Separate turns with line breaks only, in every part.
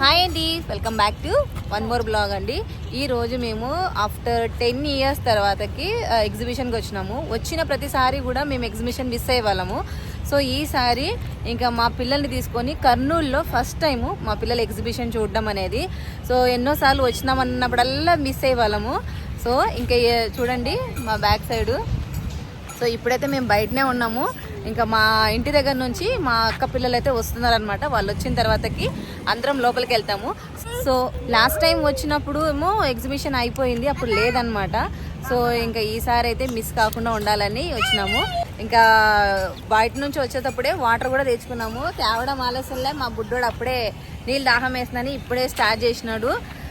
Hi అండి welcome back to one more blog అండి. ఈరోజు మేము ఆఫ్టర్ టెన్ ఇయర్స్ తర్వాతకి ఎగ్జిబిషన్కి వచ్చినాము. వచ్చిన ప్రతిసారి కూడా మేము ఎగ్జిబిషన్ మిస్ అయ్యే వాళ్ళము. సో ఈసారి ఇంకా మా పిల్లల్ని తీసుకొని కర్నూలులో ఫస్ట్ టైము మా పిల్లల ఎగ్జిబిషన్ చూడడం అనేది. సో ఎన్నోసార్లు వచ్చినామన్నప్పుడల్లా మిస్ అయ్యే వాళ్ళము. సో ఇంకా చూడండి మా బ్యాక్ సైడు సో ఇప్పుడైతే మేము బయటనే ఉన్నాము. ఇంకా మా ఇంటి దగ్గర నుంచి మా అక్క పిల్లలు అయితే వస్తున్నారనమాట వాళ్ళు వచ్చిన తర్వాతకి అందరం లోపలికి వెళ్తాము. సో లాస్ట్ టైం వచ్చినప్పుడు ఏమో ఎగ్జిబిషన్ అయిపోయింది. అప్పుడు లేదనమాట సో ఇంకా ఈసారి అయితే మిస్ కాకుండా ఉండాలని వచ్చినాము. ఇంకా బయట నుంచి వచ్చేటప్పుడే వాటర్ కూడా తెచ్చుకున్నాము. తేవడం ఆలస్యంలే. మా బుడ్డోడు అప్పుడే నీళ్ళు దాహం వేస్తుందని ఇప్పుడే స్టార్ట్ చేసినాడు.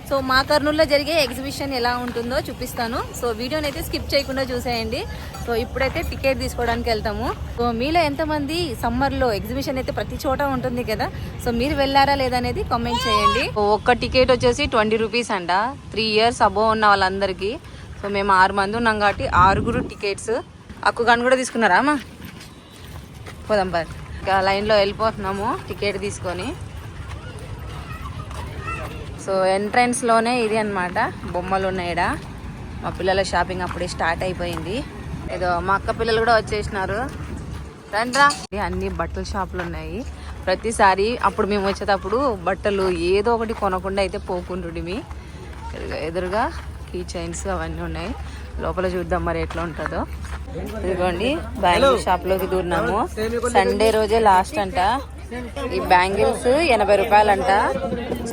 సో మా కర్నూలులో జరిగే ఎగ్జిబిషన్ ఎలా ఉంటుందో చూపిస్తాను. సో వీడియోని అయితే స్కిప్ చేయకుండా చూసేయండి. సో ఇప్పుడైతే టికెట్ తీసుకోవడానికి వెళ్తాము. సో మీలో ఎంతమంది సమ్మర్లో ఎగ్జిబిషన్ అయితే ప్రతి చోట ఉంటుంది కదా సో మీరు వెళ్ళారా లేదనేది అనేది కామెంట్ చేయండి. ఒక్క టికెట్ వచ్చేసి ట్వంటీ రూపీస్ అంట. త్రీ ఇయర్స్ అబోవ్ ఉన్న వాళ్ళందరికీ. సో మేము ఆరు మంది ఉన్నాం కాబట్టి ఆరుగురు టికెట్స్. అక్కు గన్ కూడా తీసుకున్నారా అమ్మా? పోదాం బాగా ఇంకా లైన్లో వెళ్ళిపోతున్నాము టికెట్ తీసుకొని. సో ఎంట్రన్స్లోనే ఇది అన్నమాట. బొమ్మలు ఉన్నాయిడ మా పిల్లల షాపింగ్ అప్పుడే స్టార్ట్ అయిపోయింది. ఏదో మా అక్క పిల్లలు కూడా వచ్చేసినారు. రండ్రా. అన్ని బట్టల షాపులు ఉన్నాయి ప్రతిసారి అప్పుడు మేము వచ్చేటప్పుడు బట్టలు ఏదో ఒకటి కొనకుండా అయితే పోకుంటుండిమి ఎదురుగా- ఎదురుగా కీ చైన్స్ అవన్నీ ఉన్నాయి. లోపల చూద్దాం మరి ఎట్లా ఉంటుందో. ఇదిగోండి బ్యాంగిల్ షాప్లోకి దూరినాము. సండే రోజే లాస్ట్ అంట. ఈ బ్యాంగిల్స్ ఎనభై రూపాయలంట.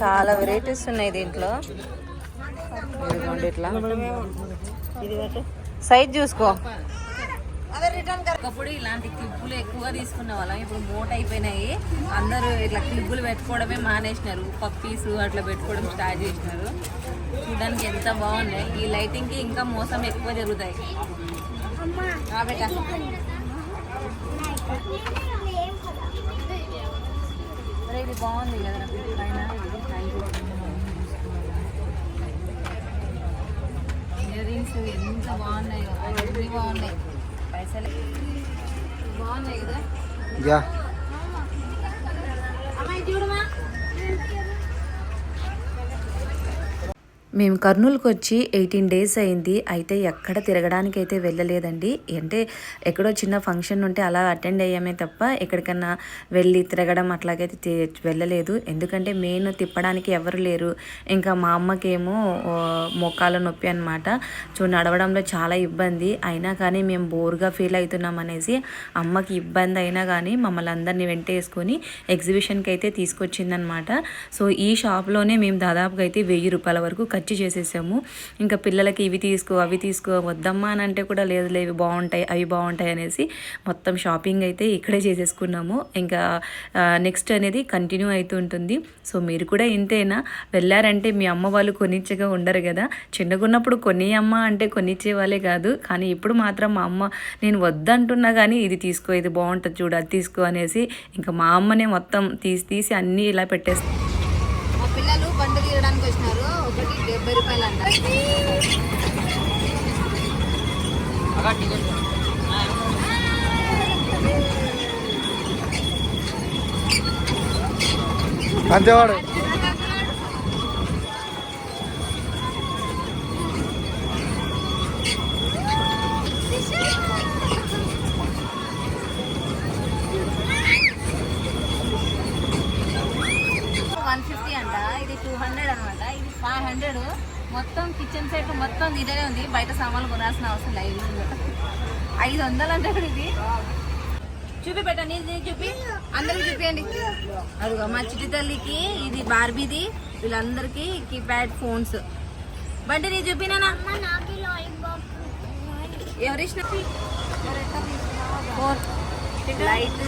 చాలా వెరైటీస్ ఉన్నాయి దీంట్లో. ఇట్లా. సైజ్ చూసుకో. ఒకప్పుడు ఇలాంటి క్లిప్పులు ఎక్కువగా తీసుకునే వాళ్ళం. ఇప్పుడు మోట అయిపోయినాయి. అందరూ ఇట్లా క్లిప్పులు పెట్టుకోవడమే మానేసినారు. పప్పీస్ అట్లా పెట్టుకోవడం స్టార్ట్ చేసినారు. చూడడానికి ఎంత బాగున్నాయి. ఈ లైటింగ్కి ఇంకా మోసం ఎక్కువ జరుగుతాయి. అరే ఇది బాగుంది కదా పైన ఇయర్ రింగ్స్ ఎంత బాగున్నాయి అన్ని బాగున్నాయి. పైసలు బాగున్నాయి కదా. మేము కర్నూలుకి వచ్చి ఎయిటీన్ డేస్ అయింది. అయితే ఎక్కడ తిరగడానికి అయితే వెళ్ళలేదండి. అంటే ఎక్కడో చిన్న ఫంక్షన్ ఉంటే అలా అటెండ్ అయ్యామే తప్ప ఎక్కడికన్నా వెళ్ళి తిరగడం అట్లాగైతే వెళ్ళలేదు. ఎందుకంటే మెయిన్ తిప్పడానికి ఎవరు లేరు. ఇంకా మా అమ్మకేమో ఆ, మోకాల నొప్పి అనమాట సో నడవడంలో చాలా ఇబ్బంది. అయినా కానీ మేము బోర్గా ఫీల్ అవుతున్నాం అనేసి అమ్మకి ఇబ్బంది అయినా కానీ మమ్మల్ని అందరినీ వెంటేసుకొని ఎగ్జిబిషన్కి అయితే తీసుకొచ్చిందనమాట సో ఈ షాప్లోనే మేము దాదాపుగా అయితే వెయ్యి రూపాయల వరకు ఖర్చు చేసేసాము. ఇంకా పిల్లలకి ఇవి తీసుకో అవి తీసుకో వద్దమ్మా అని అంటే కూడా లేదు లేవి బాగుంటాయి అవి బాగుంటాయి అనేసి మొత్తం షాపింగ్ అయితే ఇక్కడే చేసేసుకున్నాము. ఇంకా నెక్స్ట్ అనేది కంటిన్యూ అవుతూ ఉంటుంది. సో మీరు కూడా ఇంతేనా? వెళ్ళారంటే మీ అమ్మ వాళ్ళు కొనిచ్చగా ఉండరు కదా. చిన్నగున్నప్పుడు కొన్ని అమ్మ అంటే కొనిచ్చే వాళ్ళే కాదు. కానీ ఇప్పుడు మాత్రం మా అమ్మ నేను వద్దంటున్నా కానీ ఇది తీసుకో ఇది బాగుంటుంది చూడు అది తీసుకో అనేసి ఇంకా మా అమ్మనే మొత్తం తీసి తీసి అన్నీ ఇలా పెట్టేస్తాను કાંજેવાડ మొత్తం కిచెన్ సెట్ మొత్తం దీంట్లోనే ఉంది. బయట సామాన్లు కొనాల్సిన అవసరం లేదు. ఐదు వందలు అంటే ఇది. చూపి పెట్టండి ఇది చూపి. అందరికి చూపియండి. అదిగో మా చిట్టి తల్లికి ఇది బార్బీది. వీళ్ళందరికీ కీప్యాడ్ ఫోన్స్ బండి నీ? చూపినా ఎవరు లైట్.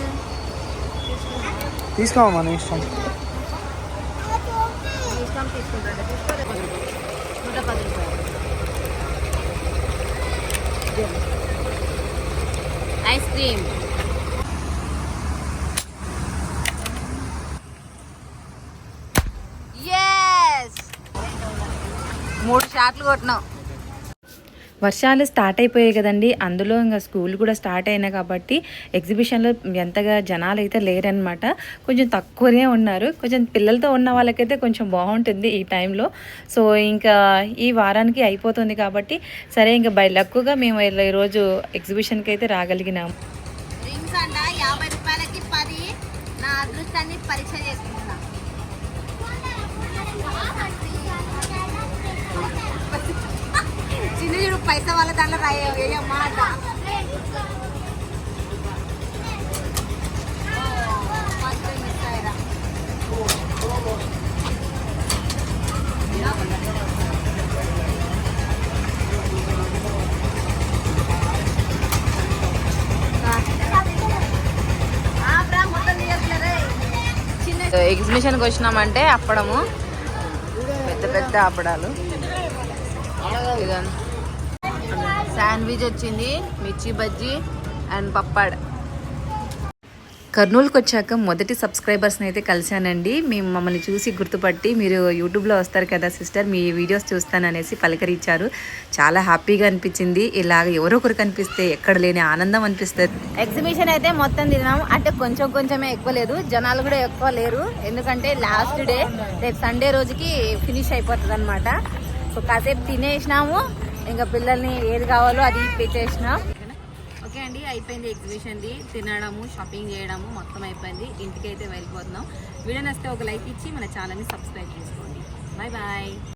తీసుకోమా నీ ఇష్టం.
తీసుకుంటాడు. తీసుకోలేదు నూట పది రూపాయలు ఐస్ క్రీమ్. మూడు షాట్లు కొట్టినాం.
వర్షాలు స్టార్ట్ అయిపోయాయి కదండి. అందులో ఇంకా స్కూల్ కూడా స్టార్ట్ అయినాయి కాబట్టి ఎగ్జిబిషన్లో ఎంతగా జనాలు అయితే లేరనమాట కొంచెం తక్కువనే ఉన్నారు. కొంచెం పిల్లలతో ఉన్న వాళ్ళకైతే కొంచెం బాగుంటుంది ఈ టైంలో. సో ఇంకా ఈ వారానికి అయిపోతుంది కాబట్టి సరే ఇంకా బై లక్కుగా మేము ఈరోజు ఎగ్జిబిషన్కి అయితే రాగలిగినాము
రింగ్స్ అంట యాభై రూపాయలకి పది. నా అదృష్టాన్ని పరీక్ష చేసుకుంటున్నా. చిన్న చూడు పైసా వాళ్ళ దాంట్లో రాయమ్మా
ఎగ్జిబిషన్కి వచ్చినామంటే అప్పడము. పెద్ద పెద్ద అప్పడాలు. ఇదంతా శాండ్విచ్ వచ్చింది మిర్చి బజ్జీ అండ్ పప్పాడ్. కర్నూలుకి వచ్చాక మొదటి సబ్స్క్రైబర్స్ని అయితే కలిశానండి. మేము మమ్మల్ని చూసి గుర్తుపట్టి మీరు యూట్యూబ్లో వస్తారు కదా సిస్టర్ మీ వీడియోస్ చూస్తాననేసి పలకరించారు. చాలా హ్యాపీగా అనిపించింది. ఇలాగ ఎవరో ఒకరు కనిపిస్తే ఎక్కడ లేని ఆనందం అనిపిస్తుంది. ఎగ్జిబిషన్ అయితే మొత్తం తిన్నాం అంటే కొంచెం కొంచెమే ఎక్కువ లేదు. జనాలు కూడా ఎక్కువ లేరు. ఎందుకంటే లాస్ట్ డే రేపు సండే రోజుకి ఫినిష్ అయిపోతుంది అనమాట సో కాసేపు తినేసినాము. ఇంకా పిల్లల్ని ఏది కావాలో అది పెట్టేసినాం ఓకే అండి అయిపోయింది ఎగ్జిబిషన్ది తినడము షాపింగ్ చేయడము మొత్తం అయిపోయింది. ఇంటికి అయితే వెళ్ళిపోతున్నాం. వీడియో నస్తే ఒక లైక్ ఇచ్చి మన ఛానల్ని సబ్స్క్రైబ్ చేసుకోండి. Bye bye